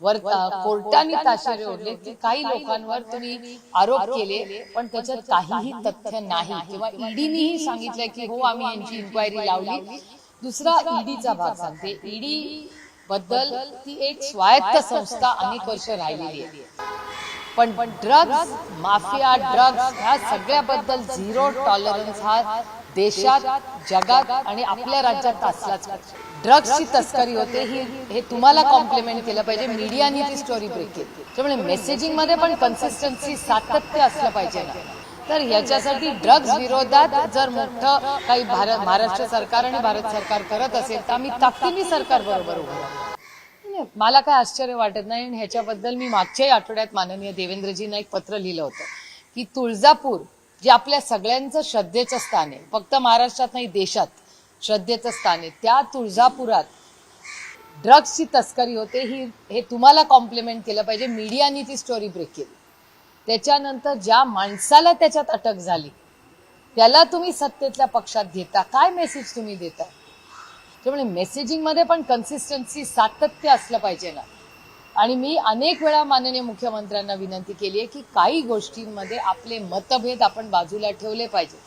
वर कोर्टाने ताशेरे ओढले की काही लोकांवर तुम्ही आरोप केले पण त्याच्यात काहीही तथ्य नाही. किंवा ईडीनेही सांगितलंय की हो आम्ही यांची इन्क्वायरी लावली. दुसरा ईडीचा भाग सांगते. ईडी बद्दल ती एक स्वायत्त संस्था अनेक वर्ष राहिलेली आहे. पण पण ड्रग्ज माफिया ड्रग्ज ह्या सगळ्याबद्दल झिरो टॉलरन्स हा देशात जगात आणि आपल्या राज्यात असलाच पाहिजे. ड्रग्सची तस्करी होते ही हे तुम्हाला कॉम्प्लिमेंट केलं पाहिजे. मीडियाने ती स्टोरी ब्रेक केली. त्यामुळे मेसेजिंगमध्ये पण कन्सिस्टन्सी सातत्य असलं पाहिजे ना. तर याच्यासाठी ड्रग्ज विरोधात जर मोठं काही भारत महाराष्ट्र सरकार आणि भारत सरकार करत असेल तर आम्ही ताकदीने सरकार बरोबर उभं म्हणजे मला काय आश्चर्य वाटत नाही आणि ह्याच्याबद्दल मी मागच्याही आठवड्यात माननीय देवेंद्रजींना एक पत्र लिहिलं होतं की तुळजापूर जे आपल्या सगळ्यांचं श्रद्धेचं स्थान आहे फक्त महाराष्ट्रात नाही देशात श्रद्धेचं स्थान आहे. त्या तुळजापुरात ड्रग्सची तस्करी होते ही हे तुम्हाला कॉम्प्लिमेंट केलं पाहिजे. मीडियाने ती स्टोरी ब्रेक केली. त्याच्यानंतर ज्या माणसाला त्याच्यात अटक झाली त्याला तुम्ही सत्तेतल्या पक्षात घेता. काय मेसेज तुम्ही देता? त्यामुळे मेसेजिंगमध्ये पण कन्सिस्टन्सी सातत्य असलं पाहिजे ना. आणि मी अनेक वेळा माननीय मुख्यमंत्र्यांना विनंती केली आहे की काही गोष्टींमध्ये आपले मतभेद आपण बाजूला ठेवले पाहिजे.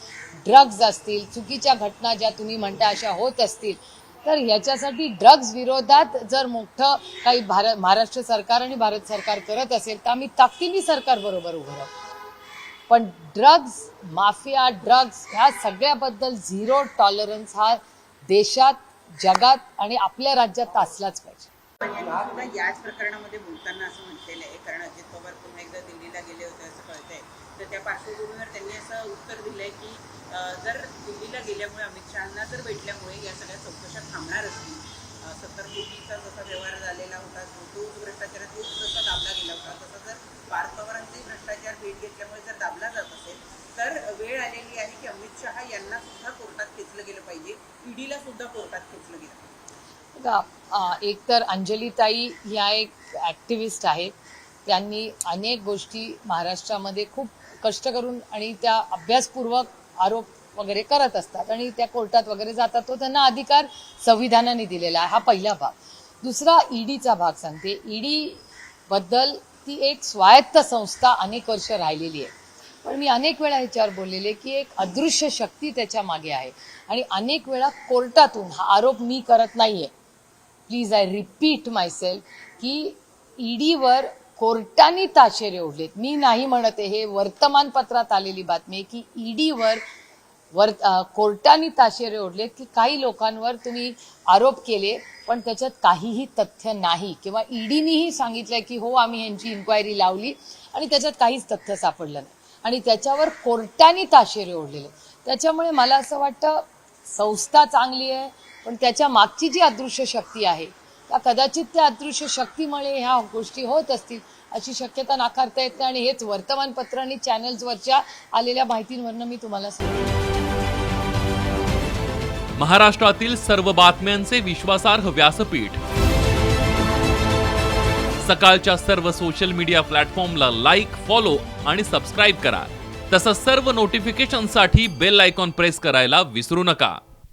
ड्रग्ज असतील चुकीच्या घटना ज्या तुम्ही म्हणता अशा होत असतील तर ह्याच्यासाठी ड्रग्ज विरोधात जर मोठं काही भारत महाराष्ट्र सरकार आणि भारत सरकार करत असेल तर आम्ही ताकदीने सरकार बरोबर उभं राहू. पण ड्रग्ज माफिया ड्रग्ज ह्या सगळ्याबद्दल झिरो टॉलरन्स हा देशात जगात आणि आपल्या राज्यात असलाच पाहिजे. पण सुद्धा याच प्रकरणामध्ये बोलताना असं म्हटलेलं आहे कारण अजित पवार पुन्हा एकदा दिल्लीला गेले होते असं कळतंय. तर त्या पार्श्वभूमीवर त्यांनी असं उत्तर दिलंय की जर दिल्लीला गेल्यामुळे अमित शहाना जर भेटल्यामुळे या सगळ्या चौकशा थांबणार असतील सत्तर कोटीचा जसा व्यवहार झालेला होता तो तोच भ्रष्टाचारात जसा दाबला गेला होता तसा जर पार्थ पवारांचाही भ्रष्टाचार भेट घेतल्यामुळे जर दाबला जात असेल तर वेळ आलेली आहे की अमित शहा यांना सुद्धा कोर्टात खेचलं गेलं पाहिजे. ईडीला सुद्धा कोर्टात खेचलं गेलं पाहिजे बघा, अं, एक तर अंजलीताई ह्या एक ॲक्टिव्हिस्ट आहेत त्यांनी अनेक गोष्टी महाराष्ट्रामध्ये खूप कष्ट करून आणि त्या अभ्यासपूर्वक आरोप वगैरे करत असतात आणि त्या कोर्टात वगैरे जातात. तो त्यांना अधिकार संविधानाने दिलेला आहे. हा पहिला भाग. दुसरा ईडीचा भाग सांगते. ईडी बद्दल ती एक स्वायत्त संस्था अनेक वर्ष राहिलेली आहे. पण मी अनेक वेळा ह्याच्यावर बोललेले की एक अदृश्य शक्ती त्याच्यामागे आहे. आणि अनेक वेळा कोर्टातून हा आरोप मी करत नाहीये. प्लीज आय रिपीट मायसेल्फ की ईडीवर कोर्टाने ताशेरे ओढलेत. मी नाही म्हणत आहे हे वर्तमानपत्रात आलेली बातमी आहे की ईडीवर वर कोर्टाने ताशेरे ओढलेत की काही लोकांवर तुम्ही आरोप केले पण त्याच्यात काहीही तथ्य नाही. किंवा ईडीनीही सांगितलंय की हो आम्ही यांची इन्क्वायरी लावली आणि त्याच्यात काहीच तथ्य सापडलं नाही. आणि त्याच्यावर कोर्टाने ताशेरे ओढलेले. त्याच्यामुळे मला असं वाटतं संस्था चांगली आहे पण त्याच्या मागची जी अदृश्य शक्ती आहे त्या कदाचित त्या अदृश्य शक्तीमुळे ह्या गोष्टी होत असतील अशी शक्यता नाकारता येते आणि हेच वर्तमानपत्र आणि चॅनल्सवरच्या आलेल्या माहितींवरनं मी तुम्हाला सांगते महाराष्ट्रातील सर्व बातम्यांचे विश्वासार्ह व्यासपीठ. सकाळच्या सर्व सोशल मीडिया प्लॅटफॉर्मला लाईक फॉलो आणि सबस्क्राईब करा. तसंच सर्व नोटिफिकेशनसाठी बेल आयकॉन प्रेस करायला विसरू नका.